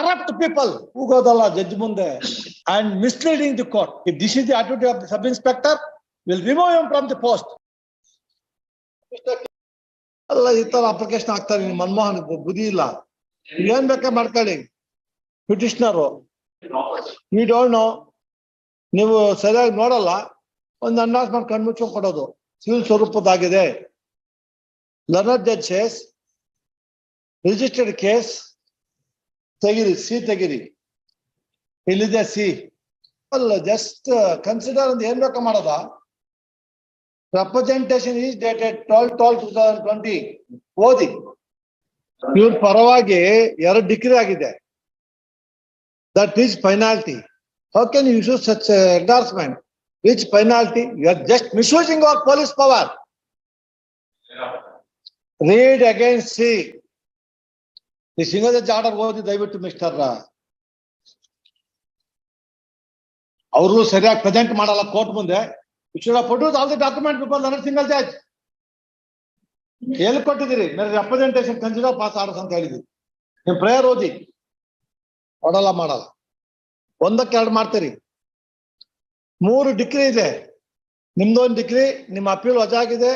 corrupt people ಹೋಗೋದಲ್ಲ judge ಮುಂದೆ and misleading the court. If this is the attitude of the sub inspector, we'll remove him from the post. ಅಲ್ಲ ಈ ತರ application ಹಾಕ್ತಾರೆ ನಿಮ್ ಮನಮೋಹನ್ ಬುದ್ಧಿ ಇಲ್ಲ. ಏನ್ ಬೇಕಾ ಮಾಡ್ಕೊಳ್ಳಿ? ಪಿಟಿಷನರು ಈ ಡೋಂಟ್ ನೋ ನೀವು ಸರಿಯಾಗಿ ನೋಡಲ್ಲ. ಒಂದು ಅಂಡರ್ಸ್ಮೆಂಟ್ ಕಣ್ಮುಚ್ಕೊಂಡ್ ಕೊಡೋದು. Civil ಸ್ವರೂಪದಾಗಿದೆ learned judge says registered case ತೆಗಿರಿ, ಸಿ ತೆಗಿರಿ. ಇಲ್ಲಿದೆ ಸಿ? ಅಲ್ಲ ಜಸ್ಟ್ ಕನ್ಸಿಡರ್ ಅಂತ ಏನ್ ಬೇಕು ಮಾಡದ? Representation is dated twelve twelve two thousand twenty ಓದಿ. ಇವ್ರ ಪರವಾಗಿ ಎರಡು ಡಿಗ್ರಿ ಆಗಿದೆ. That is penalty how can you issue such endorsement which penalty you are just misusing our police power read against C ಈ ಸಿಂಗದ ಆರ್ಡರ್ ಓದಿ ದಯವಿಟ್ಟು mister ಅವರು ಸರಿಯಾಗಿ ಪ್ರೆಸೆಂಟ್ ಮಾಡಲ್ಲ ಕೋರ್ಟ್ ಮುಂದೆ. All the document before learned single judge ಎಲ್ಲಿ ಕೊಟ್ಟಿದ್ದೀರಿ. Representation representation consider pass orders ಅಂತ ಹೇಳಿದ್ವಿ ನಿಮ್ ಪ್ರೇಯರ್ ಓದಿ. ಕೊಡಲ್ಲ ಮಾಡಲ್ಲ. ಒಂದಕ್ಕೆ ಎರಡು ಮಾಡ್ತೀರಿ. ಮೂರು ಡಿಗ್ರಿ ಇದೆ. ನಿಮ್ದೊಂದು ಡಿಗ್ರಿ ನಿಮ್ಮ ಅಪೀಲ್ ವಜಾಗಿದೆ.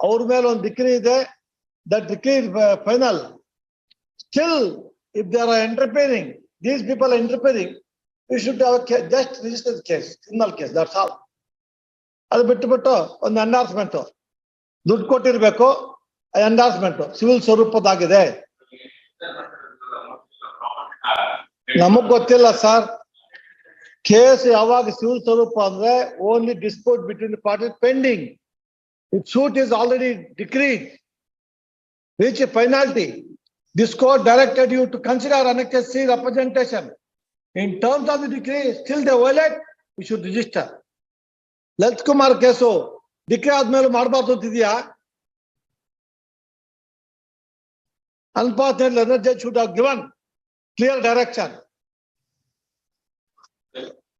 ಅವ್ರ ಮೇಲೆ ಒಂದು ಡಿಗ್ರಿ ಇದೆ. That decree final Still if they are entertaining these people entertaining you should just register case criminal case that's all ಅದು ಬಿಟ್ಟು ಬಿಟ್ಟು ಒಂದು ಎಂಡಾರ್ಸ್ಮೆಂಟ್ ದುಡ್ಡು ಕೊಟ್ಟಿರ್ಬೇಕು ಎಂಡಾರ್ಸ್ಮೆಂಟ್ ಸಿವಿಲ್ ಸ್ವರೂಪದಾಗಿದೆ ನಮಗ್ ಗೊತ್ತಿಲ್ಲ ಸರ್ ಕೇಸ್ ಯಾವಾಗ ಸಿವಿಲ್ ಸ್ವರೂಪ ಅಂದ್ರೆ only dispute between the party pending it suit is already decrees reach a penalty. This court directed you to consider annexed C representation. In terms of the decree, still they violate, you should register. Lalit Kumar case decree ಆದ್ಮೇಲೆ ಮಾಡಬಾರ್ದು ಅಂತಿದ್ಯಾ Unfortunately, judge should have given clear direction.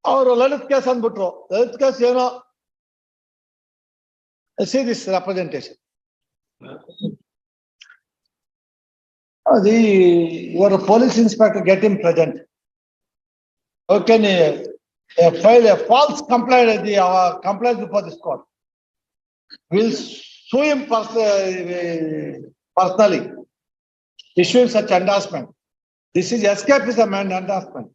ಅವರು Lalit case ಅಂದ್ಬಿಟ್ರು Lalit case ಏನೋ see this representation the your police inspector get him present. How can he file a false complaint at the uh, complaint before this court? Will sue him pers- uh, personally. Issuing such endorsement. This is escapism and endorsement.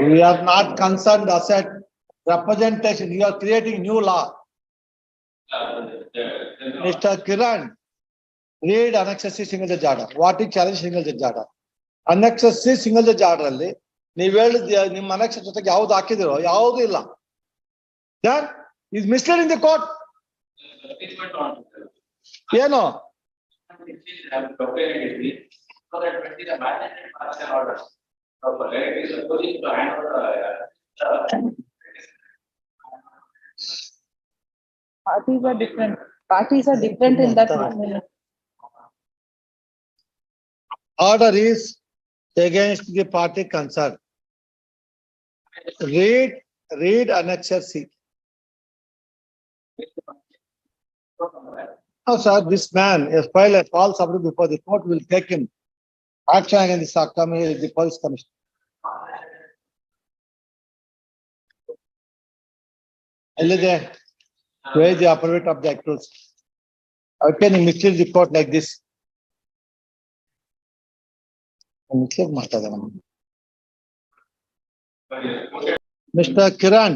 We are not concerned asset representation. You are creating new law. Mr. Kiran, read annexes single judge order. What is challenge single the order? Annexes C single the order ಅಲ್ಲಿ ನೀವ್ ಹೇಳಿದ ನಿಮ್ಮ annexes ಜೊತೆಗೆ ಯಾವ್ದು ಹಾಕಿದಿರೋ ಯಾವ್ದು ಇಲ್ಲ. Then is in the court. ಏನು? Parties are different. Parties are different in that manner. Order is against the party concerned. Read, read annexes C. No, sir, this man has filed a false affidavit before the court will take him. Action against the commi- the police commission. ಎಲ್ಲಿದೆ? Where is the affidavit of the accused? How can you mislead the court like this? Mislead ಮಾಡ್ತಾ ಇದ್ದಾನೆ ಅವ್ನು. Mister Kiran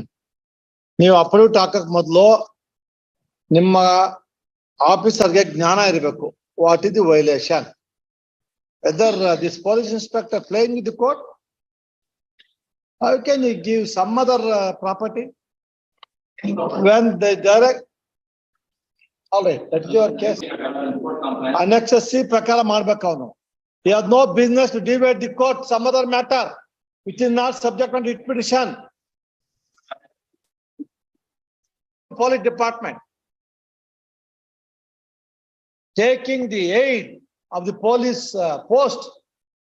ನೀವು ಅಪ್ರೂವ್ಟ್ ಹಾಕಕ್ ಮೊದಲು ನಿಮ್ಮ ಆಫೀಸರ್ಗೆ ಜ್ಞಾನ ಇರಬೇಕು what is the violation whether this police inspector playing with the court how can you give some other property When the direct all right that is your case annexures C ಪ್ರಕಾರ ಮಾಡ್ಬೇಕು ಅವನು He has no business to deviate the court some other matter which is not subject to writ petition. Police department. Taking the aid of the police uh, post,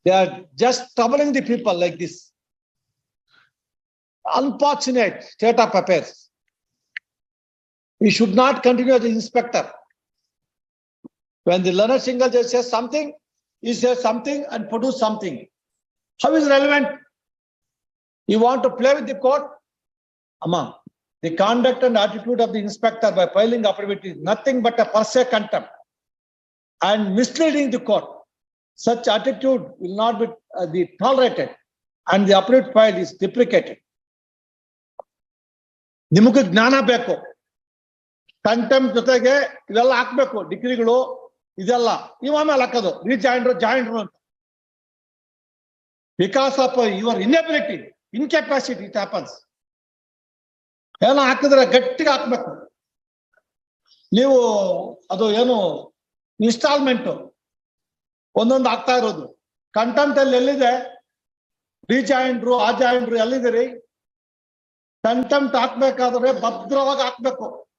they are just troubling the people like this. Unfortunate state of affairs. He should not continue as an inspector. When the learned single judge says something, he says something and produce something. How is relevant? You want to play with the court? Amma, the conduct and attitude of the inspector by filing affidavit is nothing but a per se contempt and misleading the court. Such attitude will not be uh, be tolerated and the affidavit file is deprecated. ನಿಮಗೆ ಜ್ಞಾನ ಬೇಕು content ಜೊತೆಗೆ ಇದೆಲ್ಲ ಹಾಕ್ಬೇಕು. ಡಿಗ್ರಿಗಳು, ಇದೆಲ್ಲ. ಇವ ಆಮೇಲೆ ಹಾಕೋದು. ರೀಜಾಯಿಂಡ್ರು ಜಾಯಿಂಡ್ರು ಅಂತ. Because of your inability incapacity it happens ಏನೋ ಹಾಕಿದ್ರೆ ಗಟ್ಟಿಗೆ ಹಾಕ್ಬೇಕು. ನೀವು ಅದು ಏನು ಇನ್ಸ್ಟಾಲ್ಮೆಂಟ್ ಒಂದೊಂದು ಆಗ್ತಾ ಇರೋದು. ಕಂಟೆಂಟ್ ಅಲ್ಲಿ ಎಲ್ಲಿದೆ? ರೀಜಾಯಿಂಡ್ರು ಆ ಜಾಯಿಂಡ್ರು ಎಲ್ಲಿದ್ದೀರಿ? ಕಂಟೆಂಟ್ ಹಾಕ್ಬೇಕಾದ್ರೆ ಭದ್ರವಾಗಿ ಹಾಕ್ಬೇಕು.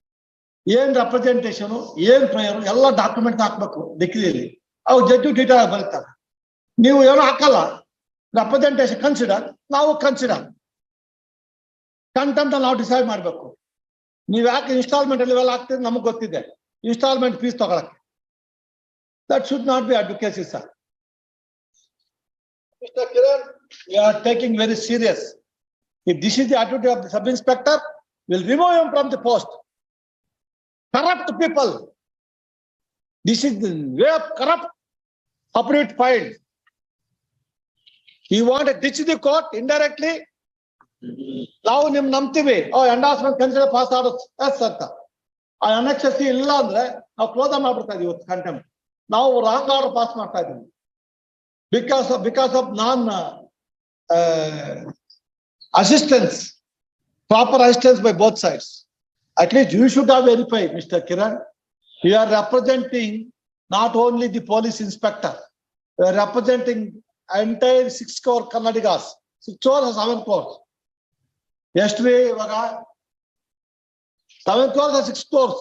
ಏನ್ ರೆಪ್ರೆಸೆಂಟೇಷನ್ ಏನ್ ಪ್ರೇಯರ್ ಎಲ್ಲ ಡಾಕ್ಯುಮೆಂಟ್ ಹಾಕ್ಬೇಕು ಡಿಗ್ರಿಯಲ್ಲಿ ಅವು ಜಡ್ಜು ಡೀಟೇಲ್ ಆಗಿ ನೀವು ಏನೋ ಹಾಕಲ್ಲ. ರೆಪ್ರೆಸೆಂಟೇಷನ್ ಕನ್ಸಿಡರ್ ನಾವು ಕನ್ಸಿಡರ್ ಕಂಟೆಂಟ್ ನಾವು ಡಿಸೈಡ್ ಮಾಡಬೇಕು. ನೀವು ಯಾಕೆ ಇನ್ಸ್ಟಾಲ್ಮೆಂಟ್ ಅಲ್ಲಿ ಇವೆಲ್ಲ ಹಾಕ್ತೀರಿ ನಮಗ್ ಗೊತ್ತಿದೆ. ಇನ್ಸ್ಟಾಲ್ಮೆಂಟ್ ಫೀಸ್ ತಗೊಳಕ್ಕೆ. That should not be advocacy sir Mr. Kiran, we are taking very serious. If this is the attitude of the sub inspector, we'll remove him from the post. Corrupt people. This is the way of corrupt operate file. You want to ditch the court indirectly? ನಾವು ನಿಮ್ ನಂಬ್ತೀವಿ ಓ endorsement consider pass ಆಡೋ ಎಸ್ ಅಂತ ಆ ಅನಕ್ಷಸ ಇಲ್ಲ ಅಂದ್ರೆ ನಾವು close ಮಾಡ್ಬಿಡ್ತಾ ಇದೀವಿ ಇವತ್ತು ಕಂಟೆಂಟ್ ನಾವು ರಾಂಗ್ ಆರ್ಡರ್ ಪಾಸ್ ಮಾಡ್ತಾ ಇದೀವಿ because of because of non assistance, proper assistance by both sides. At least you should have verified, Mr. Kiran. You are representing not only the police inspector, you are representing entire six core Karnataka's, six core or seven cores. Yesterday, seven cores or six cores.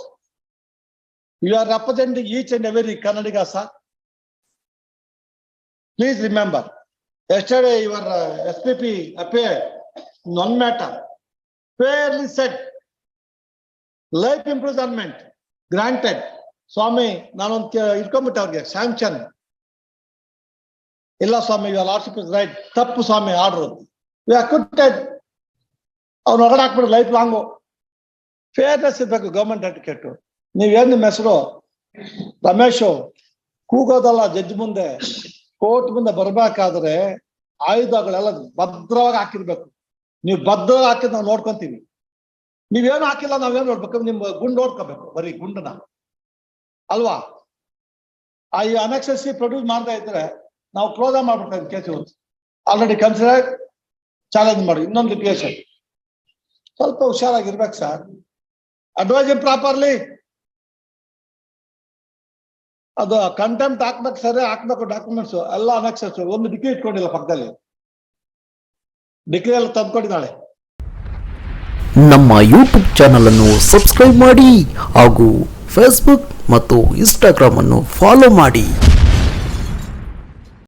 You are representing each and every Karnataka, sir. Please remember, yesterday your uh, SPP appeared, non-matter, fairly said life imprisonment granted ಸ್ವಾಮಿ, ನಾನೊಂದು ಇಟ್ಕೊಂಡ್ಬಿಟ್ಟೆ ಅವ್ರಿಗೆ sanction ಇಲ್ಲ ಸ್ವಾಮಿ lordship is right ತಪ್ಪು ಸ್ವಾಮಿ order ಅವ್ನು ಹೊರಗಡೆ ಹಾಕ್ಬಿಡು life long fairness ಇರ್ಬೇಕು government advocate ನೀವೇನು ನಿಮ್ಮ ಹೆಸರು? ರಮೇಶು. ಕೂಗೋದಲ್ಲ ಜಡ್ಜ್ ಮುಂದೆ. ಕೋರ್ಟ್ ಮುಂದೆ ಬರ್ಬೇಕಾದ್ರೆ, ಆಯುಧಗಳೆಲ್ಲ ಭದ್ರವಾಗಿ ಹಾಕಿರ್ಬೇಕು. ನೀವು ಭದ್ರವಾಗಿ ಹಾಕಿದ್ ನಾವು ನೋಡ್ಕೊಂತೀವಿ. ನೀವೇನು ಹಾಕಿಲ್ಲ, ನಾವೇನು ನೋಡ್ಬೇಕು? ನಿಮ್ಮ ಗುಂಡ್ ನೋಡ್ಕೋಬೇಕು, ಬರೀ ಗುಂಡನ ಅಲ್ವಾ? ಆ ಈ ಅನಕ್ಷಸಿ ಪ್ರೊಡ್ಯೂಸ್ ಮಾಡ್ತಾ ಇದ್ರೆ ನಾವು ಕ್ಲೋಸ್ ಮಾಡ್ಬಿಡ್ತಾ ಇದ್ವಿ ಕೇಸ್ ಇವತ್ತು ಆಲ್ರೆಡಿ ಕನ್ಸಿಡರ್ ಚಾಲೆಂಜ್ ಮಾಡಿ, ಇನ್ನೊಂದು ಲಿಟಿಗೇಷನ್ ಸ್ವಲ್ಪ ಹುಷಾರಾಗಿರ್ಬೇಕು ಸರ್ ಅಡ್ವೈಸ್ ಪ್ರಾಪರ್ಲಿ ಅದು ಕಂಟೆಂಟ್ ಹಾಕ್ಬೇಕು ಸರಿ ಹಾಕ್ಬೇಕು ಡಾಕ್ಯುಮೆಂಟ್ಸ್ ಎಲ್ಲ ಅನಕ್ಷಸ್ ಒಂದು ಡಿಕ್ರಿ ಇಟ್ಕೊಂಡಿಲ್ಲ ಪಕ್ಕದಲ್ಲಿ. ಡಿಗ್ರಿ ಎಲ್ಲ ತಂದ್ಕೊಡಿ ನಮ್ಮ ಯೂಟ್ಯೂಬ್ ಚಾನಲನ್ನು ಸಬ್ಸ್ಕ್ರೈಬ್ ಮಾಡಿ ಹಾಗೂ ಫೇಸ್ಬುಕ್ ಮತ್ತು ಇನ್ಸ್ಟಾಗ್ರಾಮನ್ನು ಫಾಲೋ ಮಾಡಿ.